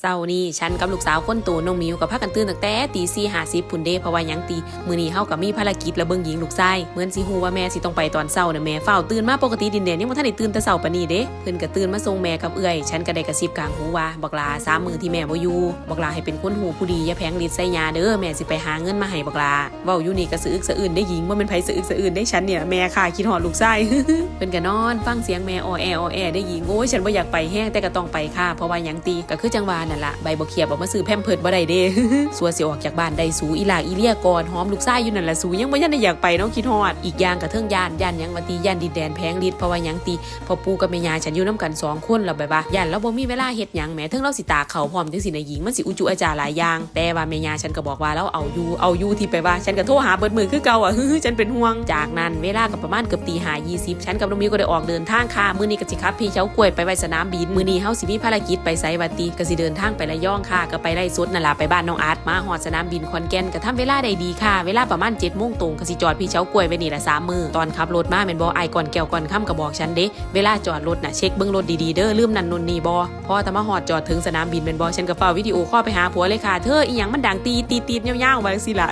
เช้านี้ฉันกับลูกสาวคนโตน้องมิวกับพากันตื่นตั้งแต่ตีสี่หาสิบพุ่นเดเพราะว่ายังตีมือนี้เฮากับมีภารกิจและเบิงหญิงลูกชายเหมือนสิฮู้ว่าแม่สิต้องไปตอนเช้าน่ะแม่เฝ้าตื่นมาปกติดินแดนยังบ่ทันได้ตื่นแต่เช้าปานนี้เด้เพิ่นก็ตื่นมาส่งแม่กับเอื้อย ฉันก็ได้กระซิบกลางหูว่าบักลาสามมือที่แม่บ่อยู่บักลาให้เป็นคนหูผู้ดีอย่าแพงฤทธิ์ใส่ยาเด้อแม่สิไปหาเงินมาให้บักลาเว้าอยู่นี่ก็สะอึกสะอื้นได้หญิงบ่แม่นไผสะอึกสะอื้นได้ฉันเนี่ยแม่ค่ะคิดฮอดลูกชายเพิ่นก็นอน ฟังเสียงแม่ออแอออแอได้หญิงโอ้ยฉันบ่อยากไปแห้งแต่ก็ต้องไปค่ะเพราะว่ายังตีก็คือจังหวานั่นละใบบ่เขียบออกมาซื้อแพมเพิร์ดบ่ได้เด้สัวสิออกจากบ้านได้สูอีหลากอีเลียก่อนหอมลูกชายอยู่นั่นละสูยังบ่ยันได้อยากไปน้องคิดฮอดอีกอย่างก็เทิงย่านย่านยังว่าตีย่านดินแดนแพงฤทธิ์เพราะว่ายังตีพอปูกับแม่ยาฉันอยู่นํกันสองคนแล้วแบบว่าย่านเราบ่มีเวลาเฮ็ดหยังแหมเทิงเราสิตาเขาพร้อมจังสินะหญิงมันสิอุจุอาจารหลายอย่างแต่ว่าแม่ยาฉันก็บอกว่าเราเอาอยู่เอาอยู่ที่ไปว่าฉันก็โทรหาเบิดมือคือเก่าอะฮฉันเป็นห่วงจากนั้นเวลาก็ประมาณเกือบตีหายี่สิบฉันกับน้องมิวก็ได้ออกเดินทางค่ะมื้อนี้ก็สิครับพี่เช้ากล้วยไปไว้สนามบินมื้อนี้เฮาสิมีภารกิจไปไสวัตีก็สิเดินทางไประยองค่ะ ก็ไปไล่สดนั่นล่ะไปบ้านน้องอาร์ตมาฮอดสนามบินขอนแกนก็ทำเวลาได้ดีค่ะ เวลาประมาณ7:00นตรงก็สิจอดพี่เช้ากล้วยไว้นี่ละ3มื้อตอนขับรถมาแม่นบ่ไอก่อนแก้วก่อนค่ำก็บอกฉันเด้เวลาจอดรถน่ะเช็คเบิ่งรถดีๆเด้อลืมนันนนนี่บ่พอถ้ามาฮอดจอดถึงสนามบินแม่นบ่ฉันก็เฝ้าวิดีโอคอไปหาผัวเลยค่ะเธออีหยังมันดังตีตีตีดยาวๆว่าจังซี่ล่ะ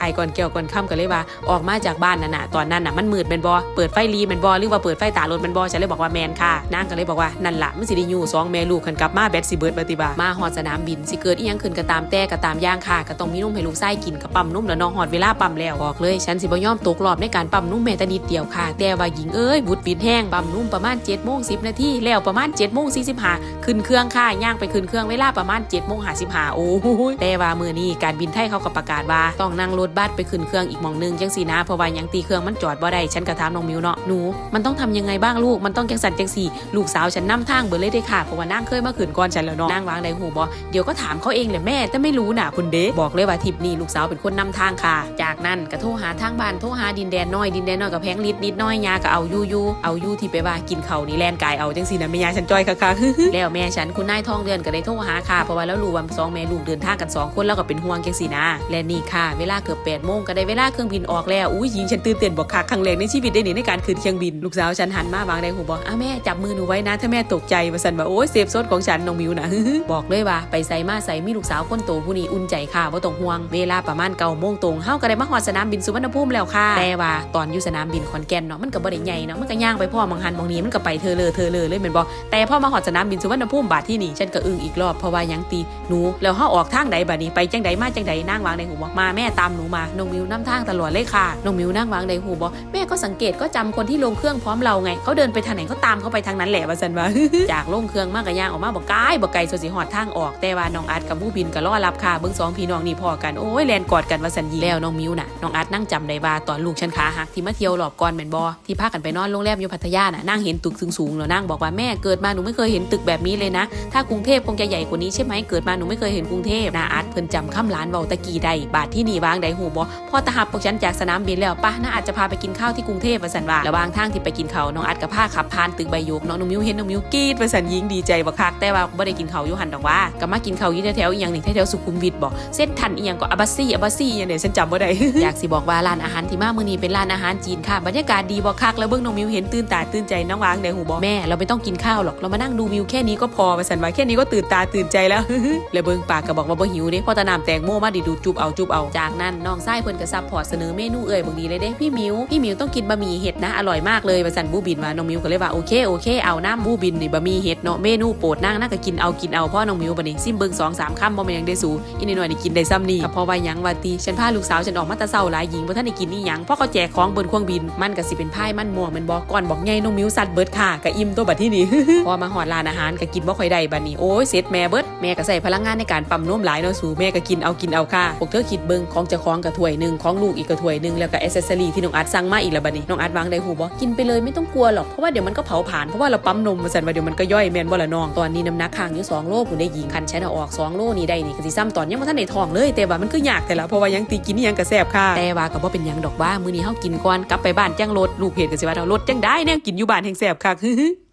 ไอก่อนแก้วก่อนค่ำก็เลยว่าออกมาจากบ้านนั่นน่ะตอนนั้นน่ะมันมืดแม่นบ่เปิดไฟรีแม่นบ่หรือว่าเปิดไฟตารถแม่นบ่ฉันเลยบอกว่าแมนค่ะนางก็เลยบอกว่านั่นล่ะมันสิได้อยู่สองแม่ลูกคันกลับมาแบตสิเบิดบัดติบ่ามาฮอดสนามบิน สิเกิดอีหยังขึ้นก็ตามแต่ก็ตามย่างค่ะ ก็ต้องมีนุ่มให้ลูกไส้กินกับปั๊มนุ่มแล้วน้องฮอดเวลาปั๊มแล้วบอกเลย ฉันสิบ่ยอมตกรอบในการปั๊มนุ่มแม้แต่นิดเดียวค่ะ แต่ว่าหญิงเอ้ยบุดบิดแห้งปั๊มนุ่มประมาณ7จ็ดโมง10นาทีแล้วประมาณ7จ็ดโมง45ขึ้นเครื่องค่ะย่างไปขึ้นเครื่องเวลาประมาณ7จ็ดโมง55โอ้โหแต่ว่ามือนี้การบินไทยเขาก็ประกาศว่าต้องนั่งรถบัสไปขึ้นเครื่องอีกมองนึงจังซี่นะเพราะว่ายังตีเครื่องมันจอดบ่ได้ฉันก็ถามน้องมิวเนาะหนูมันต้องทำยังไงบ้างลูกมันต้องจังสันจังสี่ลูกสาวฉันนำทางเบิดเลยได้ค่ะเพราะว่านั่งเคยมาขืนก่อนฉันแล้วเนาะนั่งวางในหูบอเดี๋ยวก็ถามเขาเองแหละแม่แต่ไม่รู้น่ะคุณเดบอกเลยว่าทิปนี้ลูกสาวเป็นคนนำทางค่ะ จากนั้นก็โทรหาทางบ้านโทรหาดินแดนน้อยดินแดนน้อยกับแพงลิดนิดน้อยยาก็เอายูยูเอายูที่ไปว่ากินเขานี่แลนกายเอาจังสีนะแม่ยาฉันจ้อยค่ะค่ะแล้วแม่ฉันคุณนายทองเดือนก็ได้โทรหาค่ะเพราะว่าแล้วรู้ว่าสองแม่ลูกเดินทางกันสองคนแล้วก็เป็นห่วงจังสีนะและนี่ค่ะ เวลาเกือบแปดโมงก็ได้เวลาเครื่องบินออกแล้วอุ้ยหญิงฉันตื่นเต้นบอกค่ะครั้งแรกในชีวิตได้หนีในการขึ้นเครื่องบินลูกสาวฉันหันมาวางในหูบอกอ้าแม่จับมือหนูไว้นะถ้าแม่ตกใจมาสันว่าโอ้ยเซฟโซดของฉันน้องมิวนะบอกเลยว่า ไปใส่มาใส่มีลูกสาวคนโตผู้นี้อุ่นใจค่ะว่าต้องห่วง เวลาประมาณเก้าโมงตรงเฮาก็ได้มาฮอดสนามบินสุวรรณภูมิแล้วค่ะแต่ว่าตอนอยู่สนามบินขอนแก่นเนาะมันก็บ่ได้ใหญ่เนาะมันก็ย่างไปพ่อมองหันมองนี้มันก็ไปเธอเลยเธอเลยเลยแม่นบ่แต่พอมาฮอดสนามบินสุวรรณภูมิบาดที่นี่ฉันก็อึ้งอีกรอบเพราะว่าหยังตีหนูแล้วเฮาออกทางใดบัดนี้ไปจังใดมาจังใดนั่งวางในหูบอกมาแม่ตามหนูมาน้องมิวนํทางตลอดเลยค่ะน้องมิวนั่งวางในหูบอกแม่ก็สังเกตก็จำคนที่ลงเครื่องพร้อมเราไงเขาเดินไปทางไหนก็ตามเขาไปทางนั้นแหละว่าซั่นว่าจากลงเครื่องมากกับย่างออกมาบอกไกลบอกไกลส่วนสิหอดทางออกแต่ว่าน้องอัดกับผู้บินก็รอรับค่ะเบิ่งสองพี่น้องนี่พอกันโอ้ยแลนกอดกันว่าสันยีแล้วน้องมิวน่ะน้องอัดนั่งจำได้ว่าตอนลูกฉันขาหักที่มาเที่ยวหลอบก่อนแมนบอที่พากันไปนอนโรงแรมอยู่พัทยาน่ะนั่งเห็นตึกสูงๆแล้วนั่งบอกว่าแม่เกิดมาหนูไม่เคยเห็นตึกแบบนี้เลยนะ ถ้ากรุงเทพคงจะใหญ่กว่านี้ใช่ไหมเกิดมาหนูไม่เคยเห็นกรุงเทพนาอัดเพิ่นจำคำร้านเว้าตะกี้ใดบาทที่นี่วางใดหูบอพอตะหับพวกฉันจากสนามบินแล้วป้าน่าอาจจะพาไปกินข้าวที่กรุงเทพว่าสันว่าระหว่างทางที่ไปกินข้าวน้องอัดกับผ้าขับผ่านตึกใบยกเนาะน้องมิวเห็นน้องมิวกรีดว่าสันยิงดีใจบักคักแต่ว่าบ่ได้กินข้าวอยู่หันดอกว่าก็มากินข้าวอยู่แถวๆอีหยังนี่แถวๆสุขุมวิทบ่เส้นทันอีหยังก็อาบัสซี่อาบัสซี่อีหยังเนี่ยฉันจำบ่ได้ อยากสิบอกว่าร้านอาหารที่มามื้อนี้เป็นร้านอาหารจีนค่ะบรรยากาศดีบ่คักแล้วเบิ่งน้องมิวเห็นตื่นตาตื่นใจน้องวางได้หูบ่แม่เราไม่ต้องกินข้าวหรอกเรามานั่งดูวิวแค่นี้ก็พอว่าสันว่าแค่นี้ก็ตื่นตาตื่นใจแล้วแล้วเบิ่งปากก็บอกว่าบ่หิวเด้พราะแตะน้ำแตงโมมาดิดูจุบเอาจุบเอาจากนั้นน้องไส้เพิ่นก็ซัพพอร์ตเสนอเมนูเอ่ยบางดีเลยเด้พี่มิวพี่มิวต้องกินบะหมี่เห็ดนะอร่อยมากเลยว่าสันบูบินว่าน้องมิวก็เลยว่าโอเคโอเคเอาน้ำบูบินนี่บะหมี่เห็ดเนาะเมนูโปรดนั่งน่าก็กินเอากินเอาเพราะน้องมิวบัดนี้ซิมเบิงสองสามคำบ่แม่นยังได้สูอีนิดหน่อยนี่กินได้ซ้ำนี่ก็เพราะว่ายังว่าติฉันพาลูกสาวฉันออกมาตะเช้าหลายหญิงบ่ทันได้กินนี่หยังเพราะเขาแจกของบนเครื่องบินมันก็สิเป็นไพายมันม่วงมันบ่ก่อนบอกใหญ่น้องมิวสัตว์เบิดค่ะก็อิ่มตัวบัดที่นี่พอมาหอดร้านอาหารก็กินบ่ค่อยได้บัดนี้โอ้ยเสร็จแม่เบิดแม่ก็ใส่พลังงานในการปั๊มนมหลายเนาะสูแม่ก็กินเอากินเอาค่ะพวกเธอคิดเบิงของเจ้าของกระถ้วยหนึ่งของลูกอีกกระถ้วยหนึ่งแล้วก็อ c เซสซอรี่ที่น้องอัดสั่งมาอีกแล้วบัดนี้น้องอัดวางได้หูบ่กินไปเลยไม่ต้องกลัวหรอกเพราะว่าเดี๋ยวมันก็เผาผลาญเพราะว่าเราปั๊มนมมาสั่นว่าเดี๋ยวมันก็ย่อยแมนบ่ละน้องตอนนี้น้ำหนักข้างอยู่2โลุณได้ยิงคันใช้เอาออก2โลนี่ได้นี่ก็สิซ้ำตอนยังบ่ทันได้ท้องเลย แต่ว่ามันก็ยากแต่ละเพราะว่ายังตีกินนี่ยังกระแซบค่ะแต่ว่าก็บ่เป็นหยังดอกว่ามื้อนี้เฮากินก่อนกลับไปบ้านจังรถลูกเพจก็สิว่าเรารถจังได้แนวกินอยู่บ้านแห่งแซบค่ะ